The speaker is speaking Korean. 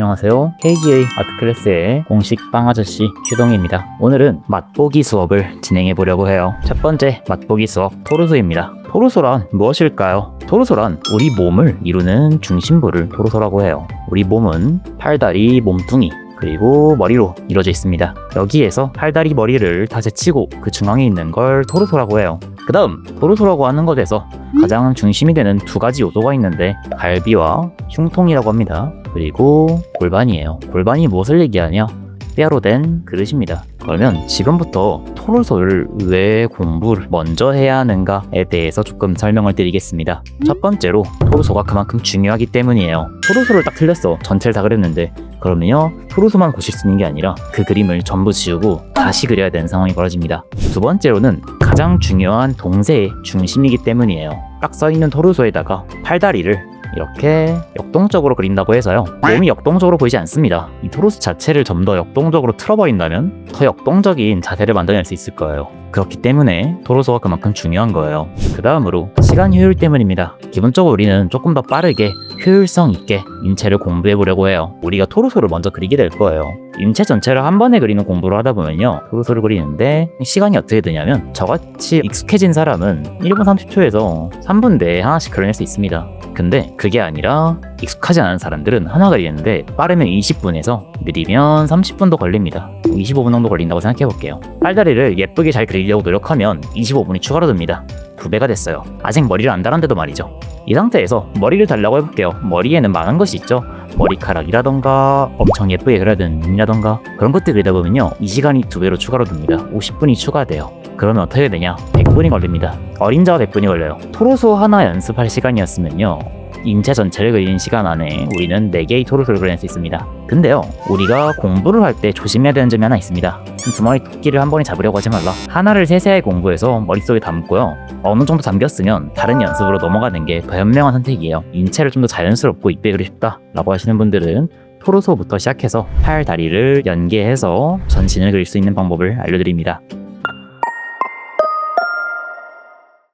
안녕하세요. KGA 아트클래스의 공식 빵아저씨 휴동입니다. 오늘은 맛보기 수업을 진행해 보려고 해요. 첫 번째 맛보기 수업 토르소입니다. 토르소란 무엇일까요? 토르소란 우리 몸을 이루는 중심부를 토르소라고 해요. 우리 몸은 팔다리, 몸뚱이, 그리고 머리로 이루어져 있습니다. 여기에서 팔다리 머리를 다 제치고 그 중앙에 있는 걸 토르소라고 해요. 그 다음 토르소라고 하는 것에서 가장 중심이 되는 두 가지 요소가 있는데 갈비와 흉통이라고 합니다. 그리고 골반이에요. 골반이 무엇을 얘기하냐? 뼈로 된 그릇입니다. 그러면 지금부터 토르소를 왜 공부를 먼저 해야 하는가에 대해서 조금 설명을 드리겠습니다. 첫 번째로 토르소가 그만큼 중요하기 때문이에요. 토르소를 딱 틀렸어. 전체를 다 그렸는데 그러면요 토르소만 고칠 수 있는 게 아니라 그 그림을 전부 지우고 다시 그려야 되는 상황이 벌어집니다. 두 번째로는 가장 중요한 동세의 중심이기 때문이에요. 딱 써있는 토르소에다가 팔다리를 이렇게 역동적으로 그린다고 해서요. 몸이 역동적으로 보이지 않습니다. 이 토르소 자체를 좀 더 역동적으로 틀어버린다면 더 역동적인 자세를 만들어낼 수 있을 거예요. 그렇기 때문에 토르소가 그만큼 중요한 거예요. 그 다음으로 시간 효율 때문입니다. 기본적으로 우리는 조금 더 빠르게 효율성 있게 인체를 공부해 보려고 해요 우리가 토르소를 먼저 그리게 될 거예요 인체 전체를 한 번에 그리는 공부를 하다 보면요 토르소를 그리는데 시간이 어떻게 되냐면 저같이 익숙해진 사람은 1분 30초에서 3분 내에 하나씩 그려낼 수 있습니다 근데 그게 아니라 익숙하지 않은 사람들은 하나 그리는데 빠르면 20분에서 느리면 30분도 걸립니다. 25분 정도 걸린다고 생각해 볼게요. 팔다리를 예쁘게 잘 그리려고 노력하면 25분이 추가로 듭니다. 두 배가 됐어요. 아직 머리를 안 달았는데도 말이죠. 이 상태에서 머리를 달라고 해볼게요. 머리에는 많은 것이 있죠. 머리카락이라던가 엄청 예쁘게 그려야 되는 눈이라던가 그런 것들 그리다 보면요. 이 시간이 두 배로 추가로 듭니다. 50분이 추가돼요. 그러면 어떻게 되냐? 100분이 걸립니다. 어린 자와 100분이 걸려요. 토로소 하나 연습할 시간이었으면요. 인체 전체를 그리는 시간 안에 우리는 4개의 토르소를 그릴 수 있습니다. 근데요, 우리가 공부를 할 때 조심해야 되는 점이 하나 있습니다. 두 마리 토끼를 한 번에 잡으려고 하지 말라. 하나를 세세하게 공부해서 머릿속에 담고요. 어느 정도 잠겼으면 다른 연습으로 넘어가는 게 더 현명한 선택이에요. 인체를 좀 더 자연스럽고 그리고 싶다라고 하시는 분들은 토르소부터 시작해서 팔, 다리를 연계해서 전신을 그릴 수 있는 방법을 알려드립니다.